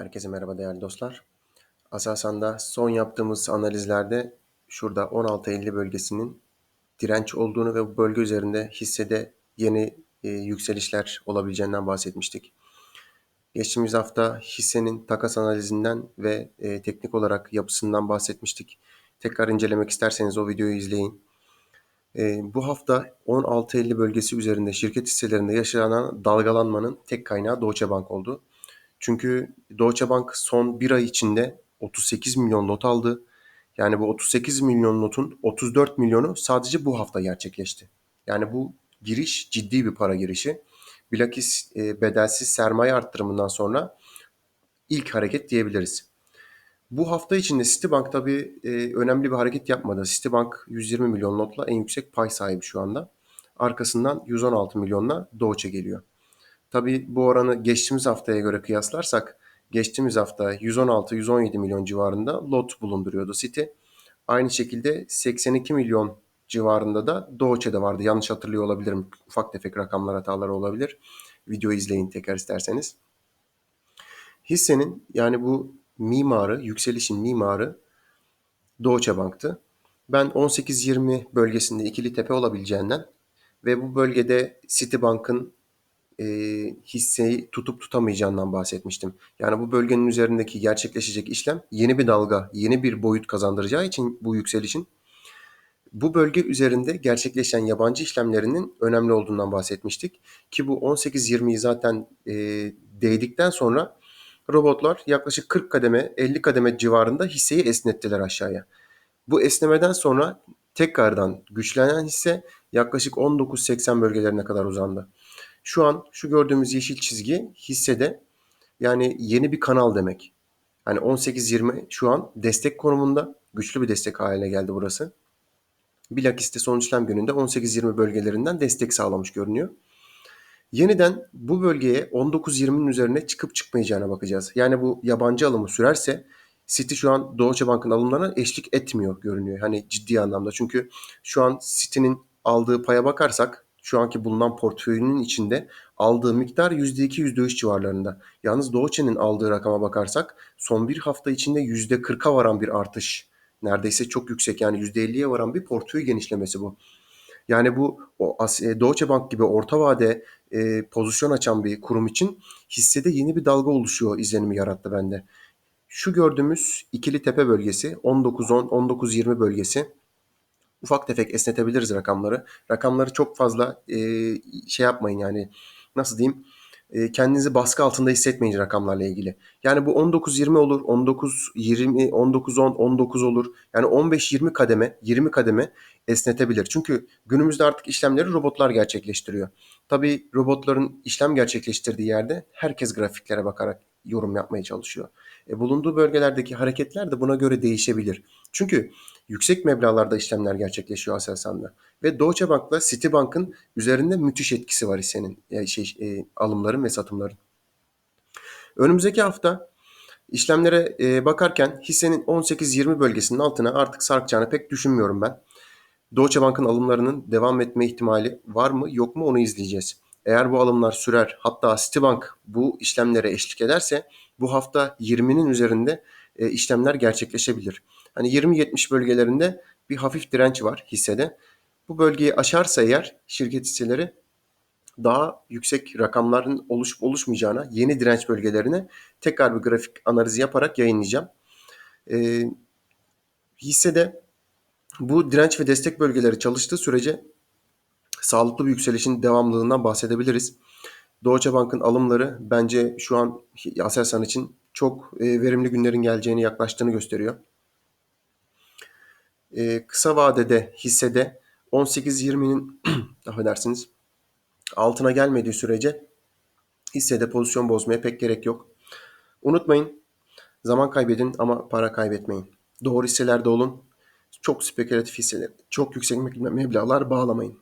Herkese merhaba değerli dostlar. Aselsan'da son yaptığımız analizlerde şurada 16.50 bölgesinin direnç olduğunu ve bu bölge üzerinde hissede yeni e, yükselişler olabileceğinden bahsetmiştik. Geçtiğimiz hafta hissenin takas analizinden ve e, teknik olarak yapısından bahsetmiştik. Tekrar incelemek isterseniz o videoyu izleyin. E, bu hafta 16.50 bölgesi üzerinde şirket hisselerinde yaşanan dalgalanmanın tek kaynağı Deutsche Bank oldu. Çünkü Deutsche Bank son bir ay içinde 38 milyon not aldı. Yani bu 38 milyon notun 34 milyonu sadece bu hafta gerçekleşti. Yani bu giriş ciddi bir para girişi. Bilakis e, bedelsiz sermaye arttırımından sonra ilk hareket diyebiliriz. Bu hafta içinde Citibank tabii e, önemli bir hareket yapmadı. Citibank 120 milyon notla en yüksek pay sahibi şu anda. Arkasından 116 milyonla Doğuç'a geliyor. Tabii bu oranı geçtiğimiz haftaya göre kıyaslarsak geçtiğimiz hafta 116-117 milyon civarında lot bulunduruyordu City. Aynı şekilde 82 milyon civarında da Doğuçe'de vardı. Yanlış hatırlıyor olabilirim. Ufak tefek rakamlar hataları olabilir. Videoyu izleyin tekrar isterseniz. Hissenin yani bu mimarı, yükselişin mimarı Doğuçe Bank'tı. Ben 18-20 bölgesinde ikili tepe olabileceğinden ve bu bölgede Citibank'ın e, hisseyi tutup tutamayacağından bahsetmiştim. Yani bu bölgenin üzerindeki gerçekleşecek işlem yeni bir dalga, yeni bir boyut kazandıracağı için bu yükselişin bu bölge üzerinde gerçekleşen yabancı işlemlerinin önemli olduğundan bahsetmiştik. Ki bu 18-20'yi zaten e, değdikten sonra robotlar yaklaşık 40 kademe 50 kademe civarında hisseyi esnettiler aşağıya. Bu esnemeden sonra tekrardan güçlenen hisse yaklaşık 19.80 bölgelerine kadar uzandı. Şu an şu gördüğümüz yeşil çizgi hissede yani yeni bir kanal demek. Yani 18-20 şu an destek konumunda. Güçlü bir destek haline geldi burası. Bilakis de son işlem gününde 18-20 bölgelerinden destek sağlamış görünüyor. Yeniden bu bölgeye 19-20'nin üzerine çıkıp çıkmayacağına bakacağız. Yani bu yabancı alımı sürerse City şu an Deutsche Bank'ın alımlarına eşlik etmiyor görünüyor. Hani ciddi anlamda. Çünkü şu an City'nin aldığı paya bakarsak şu anki bulunan portföyünün içinde aldığı miktar %2 %3 civarlarında. Yalnız Doğuçe'nin aldığı rakama bakarsak son bir hafta içinde %40'a varan bir artış. Neredeyse çok yüksek yani %50'ye varan bir portföy genişlemesi bu. Yani bu o Deutsche Bank gibi orta vade e, pozisyon açan bir kurum için hissede yeni bir dalga oluşuyor izlenimi yarattı bende. Şu gördüğümüz ikili tepe bölgesi 19-10, 19-20 bölgesi ufak tefek esnetebiliriz rakamları. Rakamları çok fazla e, şey yapmayın yani nasıl diyeyim e, kendinizi baskı altında hissetmeyin rakamlarla ilgili. Yani bu 19-20 olur, 19-20, 19-10, 19 olur. Yani 15-20 kademe, 20 kademe esnetebilir. Çünkü günümüzde artık işlemleri robotlar gerçekleştiriyor. Tabii robotların işlem gerçekleştirdiği yerde herkes grafiklere bakarak yorum yapmaya çalışıyor. E, bulunduğu bölgelerdeki hareketler de buna göre değişebilir. Çünkü yüksek meblağlarda işlemler gerçekleşiyor Aselsan'da. Ve Deutsche Bank'la Citibank'ın üzerinde müthiş etkisi var hissenin yani şey, e, alımların ve satımların. Önümüzdeki hafta işlemlere e, bakarken hissenin 18-20 bölgesinin altına artık sarkacağını pek düşünmüyorum ben. Deutsche Bank'ın alımlarının devam etme ihtimali var mı yok mu onu izleyeceğiz. Eğer bu alımlar sürer hatta Citibank bu işlemlere eşlik ederse bu hafta 20'nin üzerinde e, işlemler gerçekleşebilir. Hani 20-70 bölgelerinde bir hafif direnç var hissede. Bu bölgeyi aşarsa eğer şirket hisseleri daha yüksek rakamların oluşup oluşmayacağına yeni direnç bölgelerine tekrar bir grafik analizi yaparak yayınlayacağım. E, hissede bu direnç ve destek bölgeleri çalıştığı sürece sağlıklı bir yükselişin devamlılığından bahsedebiliriz. Deutsche Bank'ın alımları bence şu an Aselsan için çok e, verimli günlerin geleceğini yaklaştığını gösteriyor. E, kısa vadede hissede 18-20'nin affedersiniz altına gelmediği sürece hissede pozisyon bozmaya pek gerek yok. Unutmayın zaman kaybedin ama para kaybetmeyin. Doğru hisselerde olun. Çok spekülatif hisseler, çok yüksek meblağlar bağlamayın.